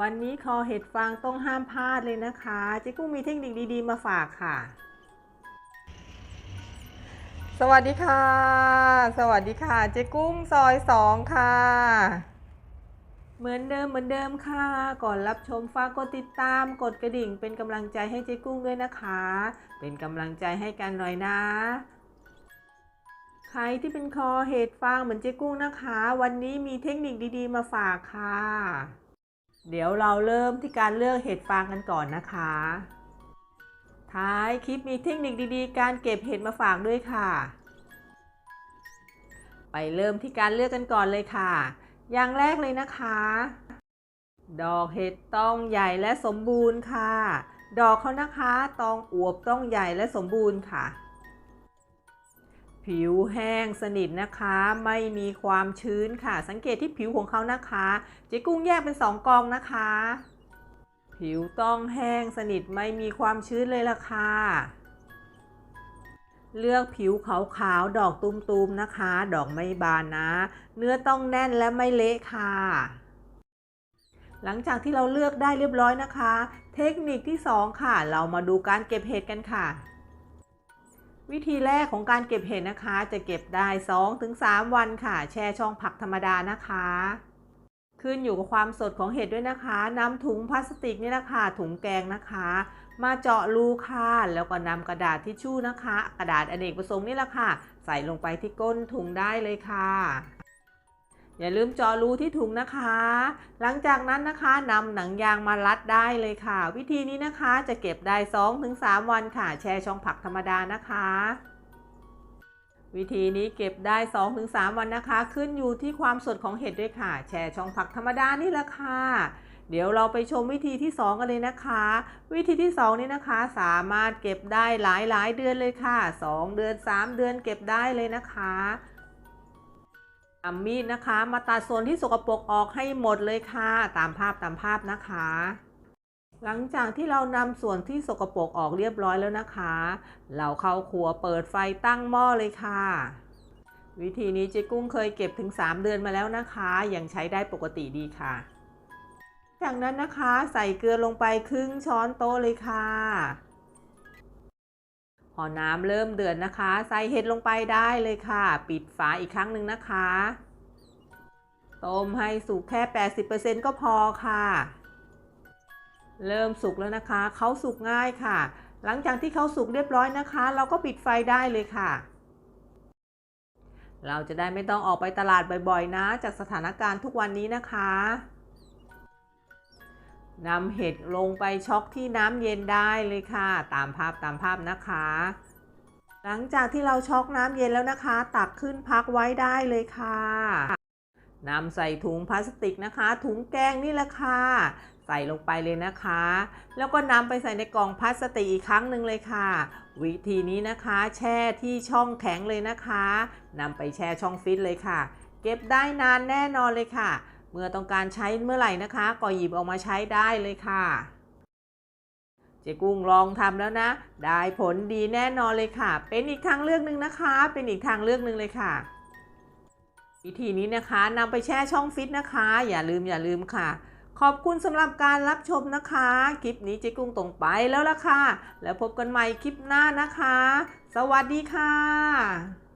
วันนี้คอเห็ดฟางต้องห้ามพลาดเลยนะคะเจ๊กุ้งมีเทคนิคดีๆ มาฝากค่ะ สวัสดีค่ะ สวัสดีค่ะเจ๊กุ้งซอยสองค่ะ เหมือนเดิมเหมือนเดิมค่ะ ก่อนรับชมฝากกดติดตามกดกระดิ่ง เป็นกำลังใจให้เจ๊กุ้งด้วยนะคะ เป็นกำลังใจให้กันหน่อยนะใครที่เป็นคอเห็ดฟางเหมือนเจ๊กุ้งนะคะ วันนี้มีเทคนิคดีๆ มาฝากค่ะ ดี๋ยวเราเริ่มที่การเลือกเห็ดฟางกันก่อนนะคะ ท้ายคลิปมีเทคนิคดีๆ การเก็บเห็ดมาฝากด้วยค่ะ ไปเริ่มที่การเลือกกันก่อนเลยค่ะ อย่างแรกเลยนะคะ ดอกเห็ดต้องใหญ่และสมบูรณ์ค่ะ ดอกเขานะคะต้องอวบต้องใหญ่และสมบูรณ์ค่ะ ผิวแห้งสนิทนะคะ ไม่มีความชื้นค่ะ สังเกตที่ผิวของเขานะคะเจ๊กุ้งแยกเป็นสองกองนะคะ ผิวต้องแห้งสนิทไม่มีความชื้นเลยล่ะค่ะเลือกผิวขาวๆ ดอกตุ้มๆ นะคะ ดอกไม่บานนะ เนื้อต้องแน่นและไม่เละค่ะ หลังจากที่เราเลือกได้เรียบร้อยนะคะ เทคนิคที่ 2 ค่ะ เรามาดูการเก็บเห็ดกันค่ะ วิธีแรกของการเก็บเห็ดนะคะ จะเก็บได้ 2-3 วันค่ะ แช่ช่องผักธรรมดานะคะ ขึ้นอยู่กับความสดของเห็ดด้วยนะคะนำถุงพลาสติกนี่แหละค่ะถุงแกงนะคะ มาเจาะรูค่ะแล้วก็นำกระดาษทิชชู่นะคะ กระดาษอเนกประสงค์นี่แหละค่ะ ใส่ลงไปที่ก้นถุงได้เลยค่ะ อย่าลืมเจาะรูที่ถุงนะคะ หลังจากนั้นนะคะนำหนังยางมารัดได้เลยค่ะ วิธีนี้นะคะจะเก็บได้ 2-3 วันค่ะ แช่ช่องผักธรรมดานะคะ วิธีนี้เก็บได้ 2-3 วันนะคะ ขึ้นอยู่ที่ความสดของเห็ดด้วยค่ะ แช่ช่องผักธรรมดานี่แหละค่ะเดี๋ยวเราไปชมวิธีที่ 2 กันเลยนะคะ วิธีที่ 2 นี้นะคะ สามารถเก็บได้หลายหลายๆเดือนเลยค่ะ 2 เดือน 3 เดือนเก็บได้เลยนะคะ นำมีดนะคะ มาตัดส่วนที่สกปรกออกให้หมดเลยค่ะ ตามภาพตามภาพนะคะ หลังจากที่เรานำส่วนที่สกปรกออกเรียบร้อยแล้วนะคะ เราเข้าครัวเปิดไฟตั้งหม้อเลยค่ะ วิธีนี้เจ๊กุ้งเคยเก็บถึง 3 เดือนมาแล้วนะคะ ยังใช้ได้ปกติดีค่ะ จากนั้นนะคะใส่เกลือลงไปครึ่งช้อนโต๊ะเลยค่ะ พอน้ำเริ่มเดือดนะคะ ใส่เห็ดลงไปได้เลยค่ะ ปิดฝาอีกครั้งหนึ่งนะคะ ต้มให้สุกแค่ 80%ก็พอค่ะ เริ่มสุกแล้วนะคะเขาสุกง่ายค่ะ หลังจากที่เขาสุกเรียบร้อยนะคะ เราก็ปิดไฟได้เลยค่ะ เราจะได้ไม่ต้องออกไปตลาดบ่อยๆนะ จากสถานการณ์ทุกวันนี้นะคะ นำเห็ดลงไปช็อกที่น้ำเย็นได้เลยค่ะ ตามภาพตามภาพนะคะ หลังจากที่เราช็อกน้ำเย็นแล้วนะคะ ตักขึ้นพักไว้ได้เลยค่ะนำใส่ถุงพลาสติกนะคะ ถุงแกงนี่แหละค่ะ ใส่ลงไปเลยนะคะ แล้วก็นำไปใส่ในกล่องพลาสติกอีกครั้งหนึ่งเลยค่ะ วิธีนี้นะคะ แช่ที่ช่องแข็งเลยนะคะนำไปแช่ช่องฟิตเลยค่ะ เก็บได้นานแน่นอนเลยค่ะ เมื่อต้องการใช้เมื่อไหร่นะคะ ก็หยิบออกมาใช้ได้เลยค่ะ เจ๊กุ้งลองทำแล้วนะ ได้ผลดีแน่นอนเลยค่ะ เป็นอีกทางเลือกหนึ่งนะคะ เป็นอีกทางเลือกหนึ่งเลยค่ะ วิธีนี้นะคะนำไปแช่ช่องฟิตนะคะ อย่าลืมอย่าลืมค่ะขอบคุณสำหรับการรับชมนะคะ คลิปนี้เจ๊กุ้งตรงไปแล้วล่ะค่ะ แล้วพบกันใหม่คลิปหน้านะคะ สวัสดีค่ะ